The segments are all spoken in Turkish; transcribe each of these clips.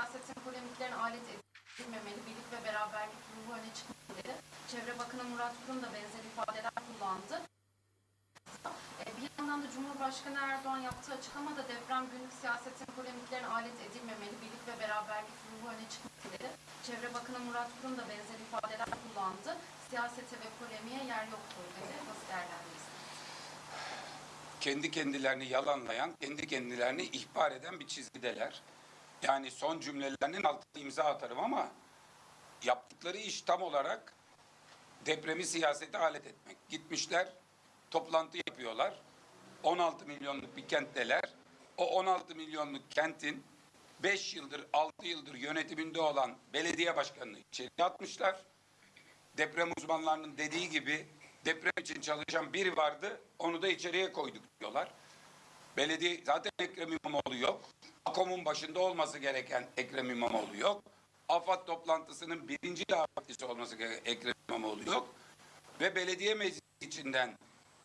siyasetin polemiklerine alet edilmemeli, birlik ve beraberlik ruhu öne çıkmalı. Çevre Bakanı Murat Kurum da benzer ifadeler kullandı. E, Bir yandan da Cumhurbaşkanı Erdoğan yaptığı açıklamada deprem günlük siyasetin polemiklerine alet edilmemeli, birlik ve beraberlik ruhu öne çıkmalı. Çevre Bakanı Murat Kurum da benzer ifadeler kullandı. Siyasete ve polemiğe yer yoktur dedi. Nasıl değerlendirirsiniz? kendi kendilerini yalanlayan, kendi kendilerini ihbar eden bir çizgideler. Yani son cümlelerinin altına imza atarım ama yaptıkları iş tam olarak depremi siyasete alet etmek. Gitmişler, toplantı yapıyorlar. 16 milyonluk bir kentteler. O 16 milyonluk kentin 5 yıldır, 6 yıldır yönetiminde olan belediye başkanını içeri atmışlar deprem uzmanlarının dediği gibi deprem için çalışan biri vardı. Onu da içeriye koyduk diyorlar. Belediye zaten Ekrem İmamoğlu yok. AKOM'un başında olması gereken Ekrem İmamoğlu yok. AFAD toplantısının birinci davetlisi olması gereken Ekrem İmamoğlu yok. Ve belediye meclisi içinden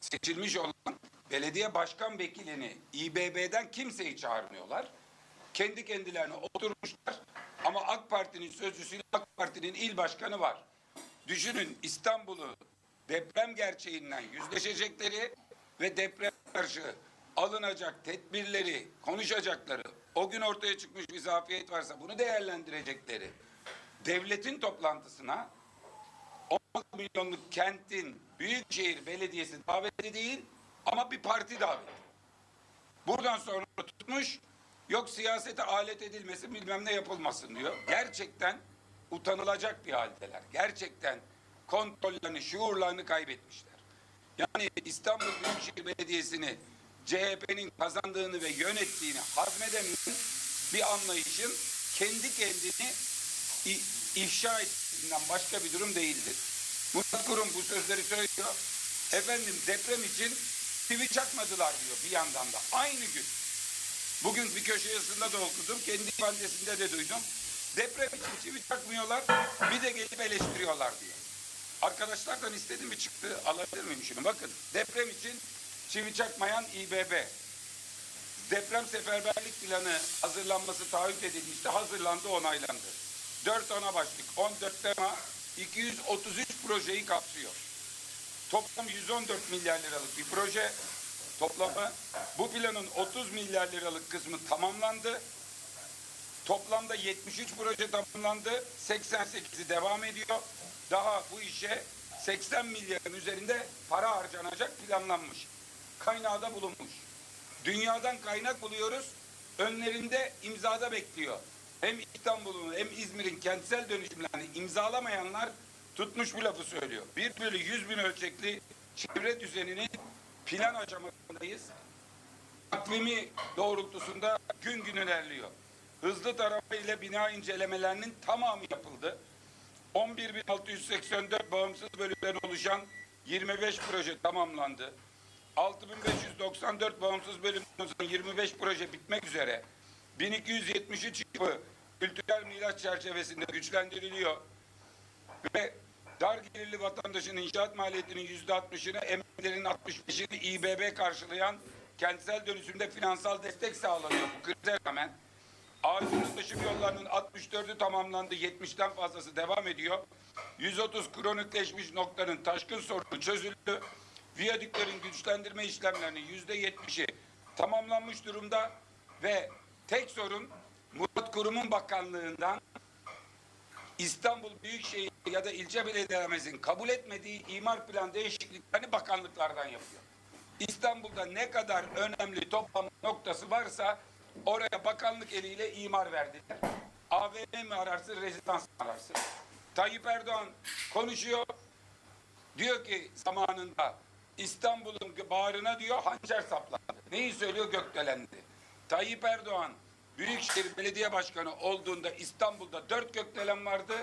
seçilmiş olan belediye başkan vekilini İBB'den kimseyi çağırmıyorlar. Kendi kendilerine oturmuşlar. Ama AK Parti'nin sözcüsüyle AK Parti'nin il başkanı var. Düşünün İstanbul'u deprem gerçeğinden yüzleşecekleri ve deprem karşı alınacak tedbirleri, konuşacakları, o gün ortaya çıkmış bir zafiyet varsa bunu değerlendirecekleri devletin toplantısına 16 milyonluk kentin Büyükşehir Belediyesi daveti değil ama bir parti daveti. Buradan sonra tutmuş yok siyasete alet edilmesi bilmem ne yapılmasın diyor. Gerçekten utanılacak bir haldeler. Gerçekten kontrollerini, şuurlarını kaybetmişler. Yani İstanbul Büyükşehir Belediyesi'ni CHP'nin kazandığını ve yönettiğini hazmedemeyen bir anlayışın kendi kendini ifşa ettiğinden başka bir durum değildir. Murat Kurum bu sözleri söylüyor. Efendim deprem için çivi çakmadılar diyor bir yandan da. Aynı gün. Bugün bir köşe yazısında da okudum. Kendi ifadesinde de duydum. Deprem için çivi çakmıyorlar. Bir de gelip eleştiriyorlar diyor. Arkadaşlardan istedim mi çıktı. Alabilir miyim şunu? Bakın deprem için çivi çakmayan İBB. Deprem seferberlik planı hazırlanması taahhüt edilmişti. Hazırlandı, onaylandı. 4 ana başlık, 14 tema, 233 projeyi kapsıyor. Toplam 114 milyar liralık bir proje toplamı. Bu planın 30 milyar liralık kısmı tamamlandı. Toplamda 73 proje tamamlandı. 88'i devam ediyor. Daha bu işe 80 milyarın üzerinde para harcanacak planlanmış. Kaynağı da bulunmuş. Dünyadan kaynak buluyoruz. Önlerinde imzada bekliyor. Hem İstanbul'un hem İzmir'in kentsel dönüşümlerini imzalamayanlar tutmuş bu lafı söylüyor. 1 bölü 100 bin ölçekli çevre düzeninin plan aşamasındayız. Takvimi doğrultusunda gün gün ilerliyor. Hızlı tarama ile bina incelemelerinin tamamı yapıldı. 11.684 bağımsız bölümden oluşan 25 proje tamamlandı. 6594 bağımsız oluşan 25 proje bitmek üzere. 1273 yapı kültürel miras çerçevesinde güçlendiriliyor. Ve dar gelirli vatandaşın inşaat maliyetinin yüzde altmışını, emeklerin 65'ini İBB karşılayan kentsel dönüşümde finansal destek sağlanıyor bu krize rağmen. Ağzının taşım yollarının 64'ü tamamlandı, 70'ten fazlası devam ediyor. 130 kronikleşmiş noktanın taşkın sorunu çözüldü. Viyadüklerin güçlendirme işlemlerinin yüzde yetmişi tamamlanmış durumda ve tek sorun Murat Kurum'un bakanlığından İstanbul Büyükşehir ya da ilçe belediyemizin kabul etmediği imar plan değişikliklerini bakanlıklardan yapıyor. İstanbul'da ne kadar önemli toplam noktası varsa oraya bakanlık eliyle imar verdiler. AVM mi ararsın, rezidans mı ararsın? Tayyip Erdoğan konuşuyor. Diyor ki zamanında İstanbul'un bağrına diyor hançer saplandı. Neyi söylüyor gökdelendi. Tayyip Erdoğan Büyükşehir Belediye Başkanı olduğunda İstanbul'da dört gökdelen vardı.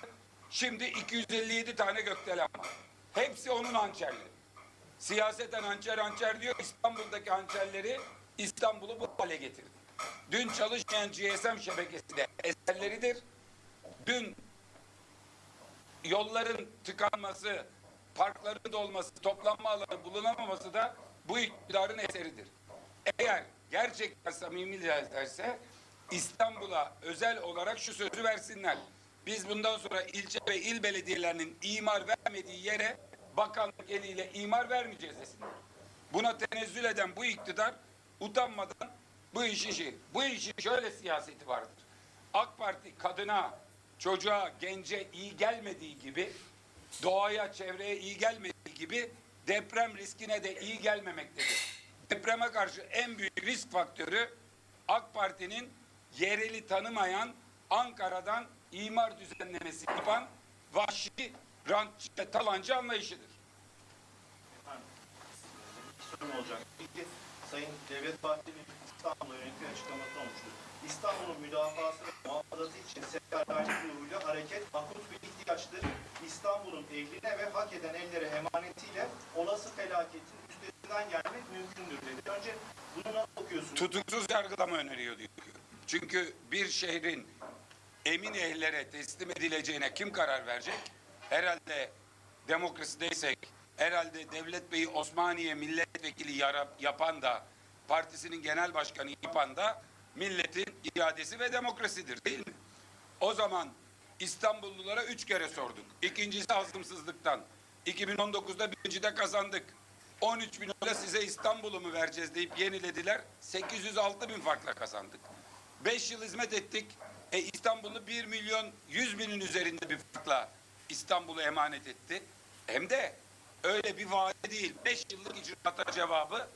Şimdi 257 tane gökdelen var. Hepsi onun hançerleri. Siyaseten hançer hançer diyor. İstanbul'daki hançerleri İstanbul'u bu hale getirdi. Dün çalışmayan GSM şebekesi de eserleridir. Dün yolların tıkanması, parkların dolması, toplanma alanı bulunamaması da bu iktidarın eseridir. Eğer gerçekten samimi derse İstanbul'a özel olarak şu sözü versinler. Biz bundan sonra ilçe ve il belediyelerinin imar vermediği yere bakanlık eliyle imar vermeyeceğiz desinler. Buna tenezzül eden bu iktidar utanmadan bu işi şey, bu işin şöyle siyaseti vardır. AK Parti kadına, çocuğa, gence iyi gelmediği gibi, doğaya, çevreye iyi gelmediği gibi deprem riskine de iyi gelmemektedir. Depreme karşı en büyük risk faktörü AK Parti'nin yereli tanımayan Ankara'dan imar düzenlemesi yapan vahşi, rantçı ve talancı anlayışıdır. sorun olacak. İlki Sayın Devlet Bahçeli'nin İstanbul'a yönelik bir açıklaması olmuştur. İstanbul'un müdafası ve muhafazası için seferberlik ruhuyla hareket akut bir ihtiyaçtır. İstanbul'un ehline ve hak eden ellere emanetiyle olası felaketin üstesinden gelmek mümkündür dedi. Önce bunu nasıl okuyorsunuz? tutuksuz yargılama öneriyor diyor. Çünkü bir şehrin emin ehlere teslim edileceğine kim karar verecek? Herhalde demokrasideysek, herhalde Devlet Bey'i Osmaniye milletvekili yapan da, partisinin genel başkanı yapan da milletin iradesi ve demokrasidir değil mi? O zaman İstanbullulara üç kere sorduk. İkincisi hazımsızlıktan. 2019'da birincide kazandık. 13 bin oyla size İstanbul'u mu vereceğiz deyip yenilediler. 806 bin farkla kazandık. 5 yıl hizmet ettik. E İstanbul'u 1 milyon 100 binin üzerinde bir farkla İstanbul'u emanet etti. Hem de öyle bir vaade değil. 5 yıllık icraata cevabı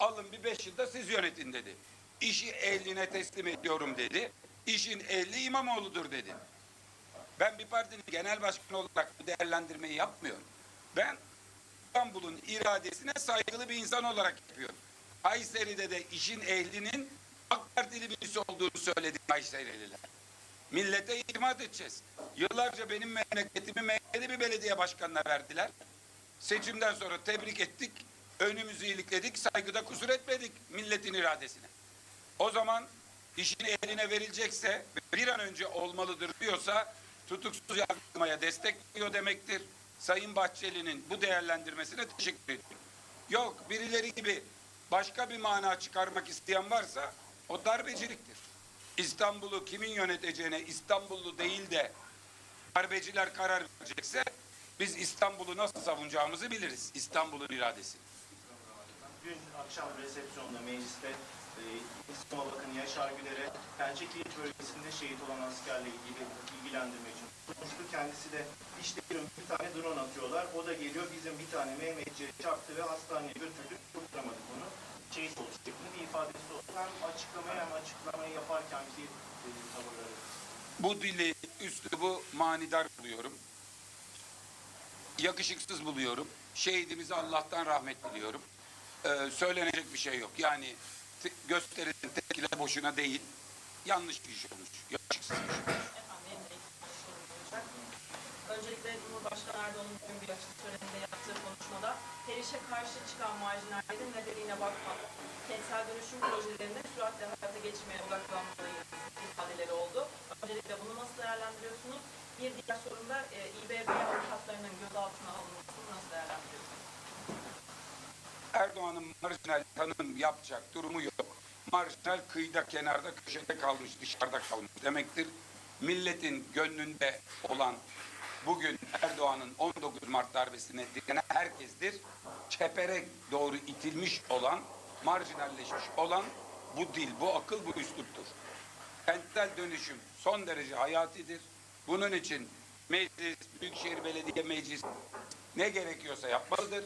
alın bir 5 yılda siz yönetin dedi. İşi ehline teslim ediyorum dedi. İşin ehli İmamoğlu'dur dedi. Ben bir partinin genel başkanı olarak bu değerlendirmeyi yapmıyorum. Ben İstanbul'un iradesine saygılı bir insan olarak yapıyorum. Kayseri'de de işin ehlinin AK Partili birisi olduğunu söyledi Kayserililer. Millete itimat edeceğiz. Yıllarca benim memleketimi MHP'li bir belediye başkanına verdiler. Seçimden sonra tebrik ettik. Önümüzü iyilikledik. Saygıda kusur etmedik milletin iradesine. O zaman işin eline verilecekse bir an önce olmalıdır diyorsa tutuksuz yargılamaya destek veriyor demektir. Sayın Bahçeli'nin bu değerlendirmesine teşekkür ediyorum. Yok birileri gibi başka bir mana çıkarmak isteyen varsa o darbeciliktir. İstanbul'u kimin yöneteceğine İstanbullu değil de darbeciler karar verecekse biz İstanbul'u nasıl savunacağımızı biliriz. İstanbul'un iradesi. Dün akşam resepsiyonda mecliste e, İstanbul Bakanı Yaşar Güler'e Pençe Kilit bölgesinde şehit olan askerle ilgili ilgilendirmek için konuştu. Kendisi de işte bir tane drone atıyorlar. O da geliyor bizim bir tane Mehmetçi'ye çarptı ve hastaneye götürdük. Kurtaramadık onu. Şehit oldu şeklinde bir ifadesi oldu. Hem açıklamayı hem açıklamayı yaparken ki e, tavırları. Bu dili, üslubu manidar buluyorum. Yakışıksız buluyorum. Şehidimize Allah'tan rahmet diliyorum. Ee, söylenecek bir şey yok. Yani gösterilen tepkiler boşuna değil. Yanlış bir iş olmuş. Yakışıksız bir iş olmuş. Sorum olacak. Öncelikle Cumhurbaşkanı Erdoğan'ın bugün bir açık töreninde yaptığı konuşmada her işe karşı çıkan marjinallerin nedeniyle bakmak, kentsel dönüşüm projelerinde süratle hayata geçirmeye odaklanmalıyız ifadeleri oldu. Öncelikle bunu nasıl değerlendiriyorsunuz? Bir diğer sorum da e, İBB avukatlarının gözaltına alınmasını nasıl değerlendiriyorsunuz? Erdoğan'ın marjinal tanım yapacak durumu yok. Marjinal kıyıda, kenarda, köşede kalmış, dışarıda kalmış demektir. Milletin gönlünde olan bugün Erdoğan'ın 19 Mart darbesine direnen herkestir. Çepere doğru itilmiş olan, marjinalleşmiş olan bu dil, bu akıl, bu üsluptur. Kentsel dönüşüm son derece hayatidir. Bunun için meclis, Büyükşehir Belediye Meclisi ne gerekiyorsa yapmalıdır.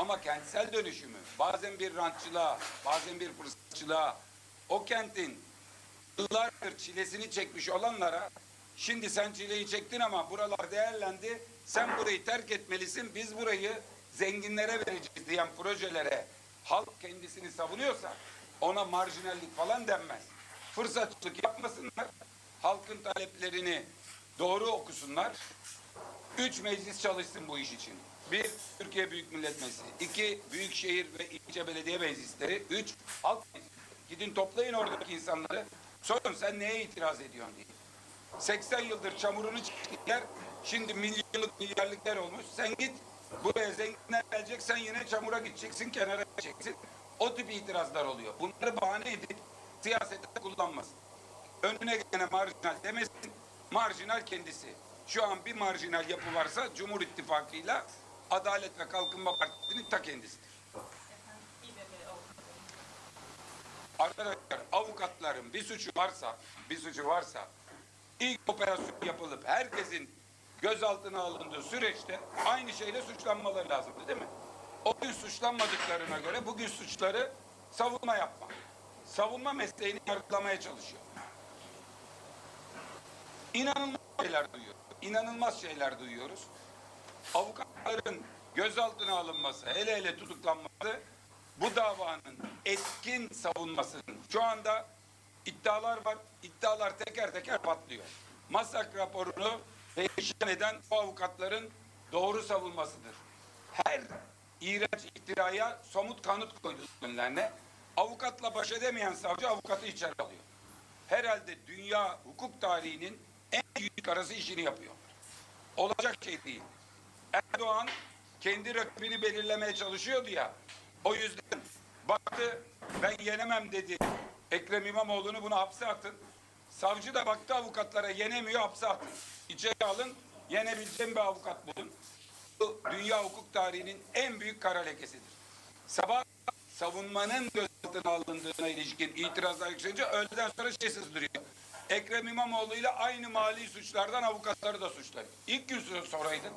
Ama kentsel dönüşümü bazen bir rantçılığa, bazen bir fırsatçılığa, o kentin yıllardır çilesini çekmiş olanlara şimdi sen çileyi çektin ama buralar değerlendi, sen burayı terk etmelisin, biz burayı zenginlere vereceğiz diyen projelere halk kendisini savunuyorsa ona marjinallik falan denmez. Fırsatçılık yapmasınlar, halkın taleplerini doğru okusunlar, Üç meclis çalışsın bu iş için. Bir, Türkiye Büyük Millet Meclisi. İki, Büyükşehir ve ilçe belediye meclisleri. Üç, halk. Gidin toplayın oradaki insanları. Sorun sen neye itiraz ediyorsun diye. 80 yıldır çamurunu çektiler. Şimdi milyonluk milyarlıklar olmuş. Sen git buraya zenginler gelecek. Sen yine çamura gideceksin, kenara gideceksin. O tip itirazlar oluyor. Bunları bahane edip siyasette kullanmasın. önüne gelene marjinal demesin, marjinal kendisi. Şu an bir marjinal yapı varsa Cumhur İttifakı'yla Adalet ve Kalkınma Partisi'nin ta kendisidir. Arkadaşlar avukatların bir suçu varsa, bir suçu varsa ilk operasyon yapılıp herkesin gözaltına alındığı süreçte aynı şeyle suçlanmaları lazımdı değil mi? O gün suçlanmadıklarına göre bugün suçları savunma yapma. Savunma mesleğini yargılamaya çalışıyor. İnanılmaz şeyler duyuyoruz. İnanılmaz şeyler duyuyoruz. Avukatların gözaltına alınması, hele hele tutuklanması bu davanın etkin savunmasının şu anda iddialar var. İddialar teker teker patlıyor. Masak raporunu perişan eden bu avukatların doğru savunmasıdır. Her iğrenç iftiraya somut kanıt koydu önlerine. Avukatla baş edemeyen savcı avukatı içeri alıyor. Herhalde dünya hukuk tarihinin en büyük karası işini yapıyor. Olacak şey değil. Erdoğan kendi rakibini belirlemeye çalışıyordu ya. O yüzden baktı ben yenemem dedi. Ekrem İmamoğlu'nu bunu hapse atın. Savcı da baktı avukatlara yenemiyor hapse atın. İçeri alın yenebileceğim bir avukat bulun. Bu dünya hukuk tarihinin en büyük kara lekesidir. Sabah savunmanın gözaltına alındığına ilişkin itirazlar yükselince öğleden sonra şey sızdırıyor. Ekrem İmamoğlu ile aynı mali suçlardan avukatları da suçlar. İlk gün soraydın.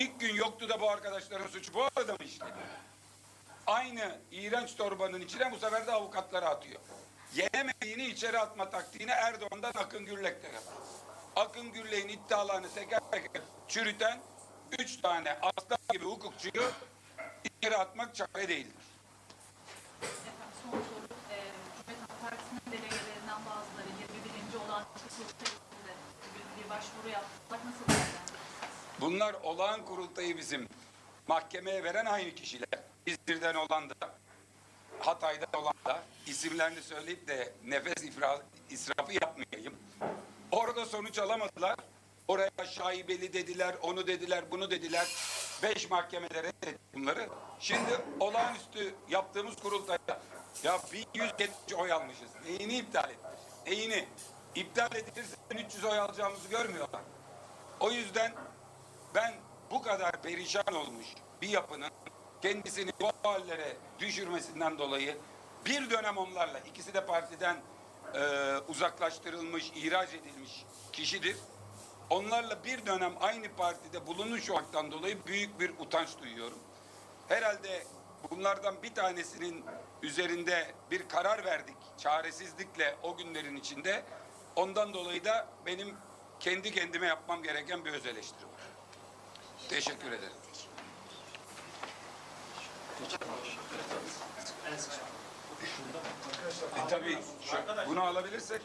İlk gün yoktu da bu arkadaşların suçu bu arada mı işledi? Aynı iğrenç torbanın içine bu sefer de avukatları atıyor. Yenemediğini içeri atma taktiğini Erdoğan'dan Akın Gürlek yapar. Akın Gürlek'in iddialarını teker teker çürüten üç tane aslan gibi hukukçuyu içeri atmak çare değildir. Son soru. Ee, Cumhuriyet Halk Partisi'nin delegelerinden bazıları 21. olan kurultayında bir, başvuru yaptılar. Nasıl değerlendirirsiniz? Bunlar olağan kurultayı bizim mahkemeye veren aynı kişiler. İzmir'den olan da, Hatay'dan olan da isimlerini söyleyip de nefes ifra, israfı yapmayayım. Orada sonuç alamadılar. Oraya şaibeli dediler, onu dediler, bunu dediler. Beş mahkemelere reddetti bunları. Şimdi olağanüstü yaptığımız kurultayda ya 1170 oy almışız. Neyini iptal etmişiz? Neyini? İptal edilirse 300 oy alacağımızı görmüyorlar. O yüzden ben bu kadar perişan olmuş bir yapının kendisini bu hallere düşürmesinden dolayı bir dönem onlarla ikisi de partiden e, uzaklaştırılmış, ihraç edilmiş kişidir. Onlarla bir dönem aynı partide bulunuş olmaktan dolayı büyük bir utanç duyuyorum. Herhalde bunlardan bir tanesinin üzerinde bir karar verdik çaresizlikle o günlerin içinde. Ondan dolayı da benim kendi kendime yapmam gereken bir öz eleştiri var. Teşekkür ederim. E tabii şu- bunu alabilirsek